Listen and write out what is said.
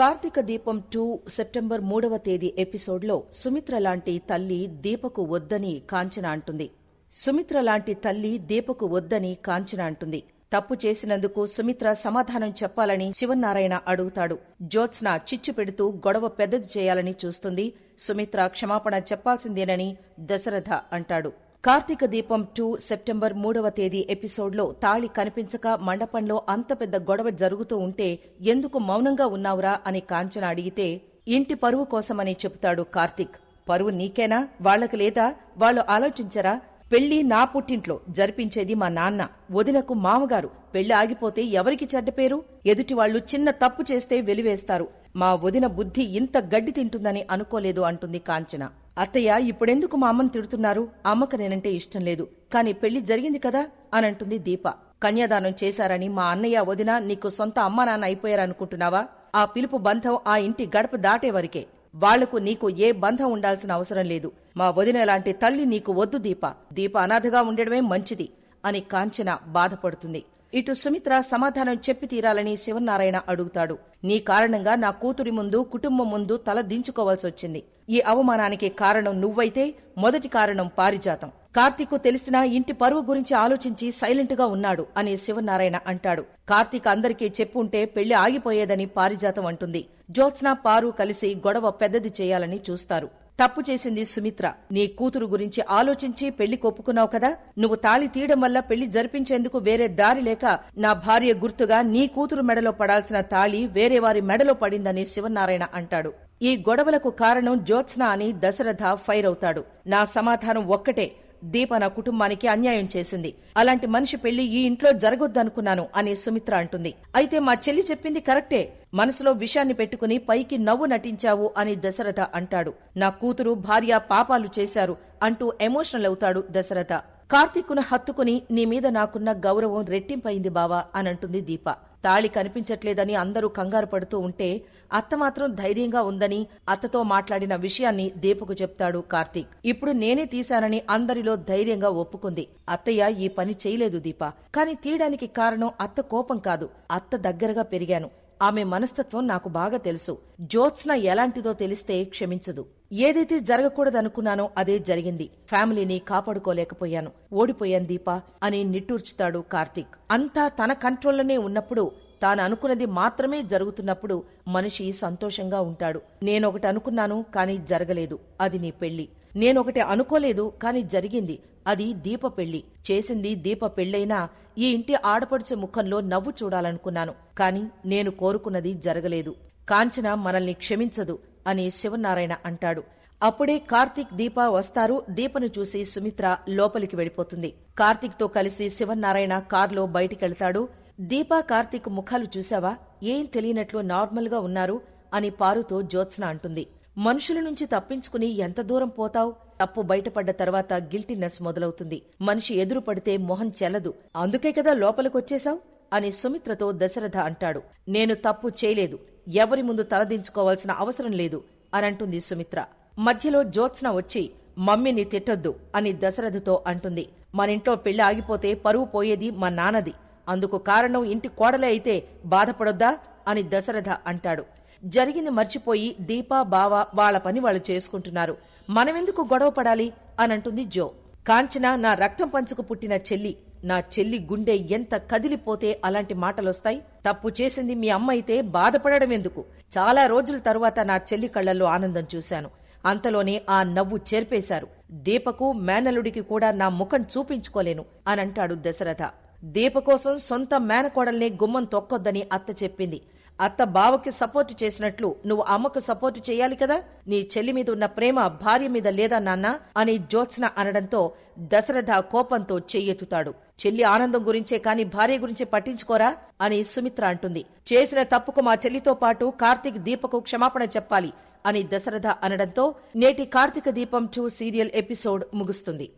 కార్తీక దీపం two September మూడవ తేదీ ఎపిసోడ్లో సుమిత్ర లాంటి తల్లి దీపకు వద్దని కాంచన అంటుంది. సుమిత్ర లాంటి తల్లి దీపకు వద్దని కాంచన అంటుంది. తప్పు చేసినందుకు సుమిత్ర సమాధానం చెప్పాలని శివనారాయణ అడుగుతాడు. జ్యోత్స్న చిచ్చు పెడుతూ గొడవ పెద్దది చేయాలని చూస్తుంది. సుమిత్ర క్షమాపణ చెప్పాల్సిందేనని దశరథ అంటాడు. కార్తీక దీపం టూ సెప్టెంబర్ మూడవ తేదీ ఎపిసోడ్లో తాళి కనిపించక మండపంలో అంత పెద్ద గొడవ జరుగుతూ ఉంటే ఎందుకు మౌనంగా ఉన్నావురా అని కాంచన అడిగితే ఇంటి పరువు కోసమని చెబుతాడు కార్తీక్. పరువు నీకేనా? వాళ్ళకు లేదా? వాళ్ళు ఆలోచించరా? పెళ్ళి నా పుట్టింట్లో జరిపించేది మా నాన్న. వదినకు మామగారు. పెళ్ళి ఆగిపోతే ఎవరికి చెడ్డ పేరు? ఎదుటి వాళ్ళు చిన్న తప్పు చేస్తే వెలివేస్తారు. మా వదిన బుద్ధి ఇంత గడ్డి తింటుందని అనుకోలేదు అంటుంది కాంచన. అత్తయ్య ఇప్పుడెందుకు మా అమ్మని తిడుతున్నారు? అమ్మకు నేనంటే ఇష్టం లేదు. కాని పెళ్ళి జరిగింది కదా? అనంటుంది దీప. కన్యాదానం చేశారని మా అన్నయ్య వదిన నీకు సొంత అమ్మా నాన్న అయిపోయారనుకుంటున్నావా? ఆ పిలుపు బంధం ఆ ఇంటి గడప దాటే వరకే వాళ్ళకు నీకు ఏ బంధం ఉండాల్సిన అవసరం లేదు. మా వదిన లాంటి తల్లి నీకు వద్దు దీప. దీప అనాథగా ఉండడమే మంచిది అని కాంచన బాధపడుతుంది. ఇటు సుమిత్ర సమాధానం చెప్పి తీరాలని శివనారాయణ అడుగుతాడు. నీ కారణంగా నా కూతురి ముందు కుటుంబం ముందు తల దించుకోవాల్సొచ్చింది ఈ అవమానానికి కారణం నువ్వైతే మొదటి కారణం పారిజాతం. కార్తీక్ తెలిసినా ఇంటి పరువు గురించి ఆలోచించి సైలెంట్గా ఉన్నాడు అని శివనారాయణ అంటాడు. కార్తీక్ అందరికీ చెప్పుంటే పెళ్ళి ఆగిపోయేదని పారిజాతం అంటుంది. జ్యోత్స్న పారు కలిసి గొడవ పెద్దది చేయాలని చూస్తారు. తప్పు చేసింది సుమిత్ర. నీ కూతురు గురించి ఆలోచించి పెళ్ళి కొప్పుకున్నావు కదా? నువ్వు తాళి తీయడం వల్ల పెళ్ళి జరిపించేందుకు వేరే దారి లేక నా భార్య గుర్తుగా నీ కూతురు మెడలో పడాల్సిన తాళి వేరే వారి మెడలో పడిందని శివనారాయణ అంటాడు. ఈ గొడవలకు కారణం జ్యోత్స్న అని దశరథ ఫైర్ అవుతాడు. నా సమాధానం ఒక్కటే. దీప నా కుటుంబానికి అన్యాయం చేసింది. అలాంటి మనిషి పెళ్ళి ఈ ఇంట్లో జరగొద్దనుకున్నాను అని సుమిత్ర అంటుంది. అయితే మా చెల్లి చెప్పింది కరెక్టే. మనసులో విషయాన్ని పెట్టుకుని పైకి నవ్వు నటించావు అని దశరథ అంటాడు. నా కూతురు భార్య పాపాలు చేశారు అంటూ ఎమోషనల్ అవుతాడు దశరథ. కార్తీక్ను హత్తుకుని నీ మీద నాకున్న గౌరవం రెట్టింపైంది బావా అనంటుంది దీప. తాళి కనిపించట్లేదని అందరూ కంగారు పడుతూ ఉంటే అత్త మాత్రం ధైర్యంగా ఉందని అత్తతో మాట్లాడిన విషయాన్ని దీపకు చెప్తాడు కార్తీక్. ఇప్పుడు నేనే తీశానని అందరిలో ధైర్యంగా ఒప్పుకుంది. అత్తయ్య ఈ పని చేయలేదు దీప. కాని తీయడానికి కారణం అత్త కోపం కాదు. అత్త దగ్గరగా పెరిగాను. ఆమె మనస్తత్వం నాకు బాగా తెలుసు. జ్యోత్స్న ఎలాంటిదో తెలిస్తే క్షమించదు. ఏదైతే జరగకూడదనుకున్నానో అదే జరిగింది. ఫ్యామిలీని కాపాడుకోలేకపోయాను. ఓడిపోయాను దీపా అని నిట్టూర్చుతాడు కార్తీక్. అంతా తన కంట్రోల్లోనే ఉన్నప్పుడు తాను అనుకున్నది మాత్రమే జరుగుతున్నప్పుడు మనిషి సంతోషంగా ఉంటాడు. నేనొకటి అనుకున్నాను కానీ జరగలేదు. అది నీ పెళ్ళి నేనొకటి అనుకోలేదు కాని జరిగింది. అది దీప పెళ్ళి. చేసింది దీప పెళ్ళైనా ఈ ఇంటి ఆడపడుచు ముఖంలో నవ్వు చూడాలనుకున్నాను. కాని నేను కోరుకున్నది జరగలేదు. కాంచన మనల్ని క్షమించదు అని శివనారాయణ అంటాడు. అప్పుడే కార్తీక్ దీప వస్తారు. దీపను చూసి సుమిత్ర లోపలికి వెళ్ళిపోతుంది. కార్తీక్తో కలిసి శివనారాయణ కార్లో బయటికెళ్తాడు. దీపా కార్తీక్ ముఖాలు చూశావా? ఏం తెలియనట్లు నార్మల్గా ఉన్నారు అని పారుతో జ్యోత్స్న అంటుంది. మనుషుల నుంచి తప్పించుకుని ఎంత దూరం పోతావ్? తప్పు బయటపడ్డ తర్వాత గిల్టీనెస్ మొదలవుతుంది. మనిషి ఎదురు పడితే మొహం చెల్లదు. అందుకే కదా లోపలికొచ్చేశావ్? అని సుమిత్రతో దశరథ అంటాడు. నేను తప్పు చేయలేదు. ఎవరి ముందు తలదించుకోవాల్సిన అవసరం లేదు అనంటుంది సుమిత్ర. మధ్యలో జ్యోత్స్న వచ్చి మమ్మీని తిట్టొద్దు అని దశరథతో అంటుంది. మనింట్లో పెళ్ళి ఆగిపోతే పరువు పోయేది మా నాన్నది. అందుకు కారణం ఇంటి కోడలే అయితే బాధపడొద్దా? అని దశరథ అంటాడు. జరిగింది మర్చిపోయి దీపా బావ వాళ్ళ పని వాళ్ళు చేసుకుంటున్నారు. మనమెందుకు గొడవ పడాలి? అనంటుంది జో. కాంచన నా రక్తం పంచుకు పుట్టిన చెల్లి నా చెల్లి గుండె ఎంత కదిలిపోతే అలాంటి మాటలొస్తాయి? తప్పు చేసింది మీ అమ్మ అయితే బాధపడడం ఎందుకు? చాలా రోజుల తరువాత నా చెల్లి కళ్ళల్లో ఆనందం చూశాను. అంతలోనే ఆ నవ్వు చేర్పేశారు. దీపకు మేనలుడికి కూడా నా ముఖం చూపించుకోలేను అనంటాడు దశరథ. దీప కోసం సొంత మేనకోడల్నే గుమ్మం తొక్కొద్దని అత్త చెప్పింది. అత్త బావకి సపోర్టు చేసినట్లు నువ్వు అమ్మకు సపోర్టు చేయాలి కదా? నీ చెల్లి మీద ఉన్న ప్రేమ భార్య మీద లేదా నాన్న? అని జ్యోత్స్న అనడంతో దశరథ కోపంతో చెయ్యెత్తుతాడు. చెల్లి ఆనందం గురించే కాని భార్య గురించే పట్టించుకోరా? అని సుమిత్ర అంటుంది. చేసిన తప్పుకు మా చెల్లితో పాటు కార్తీక్ దీపకు క్షమాపణ చెప్పాలి అని దశరథ అనడంతో నేటి కార్తీక దీపం టూ సీరియల్ ఎపిసోడ్ ముగుస్తుంది.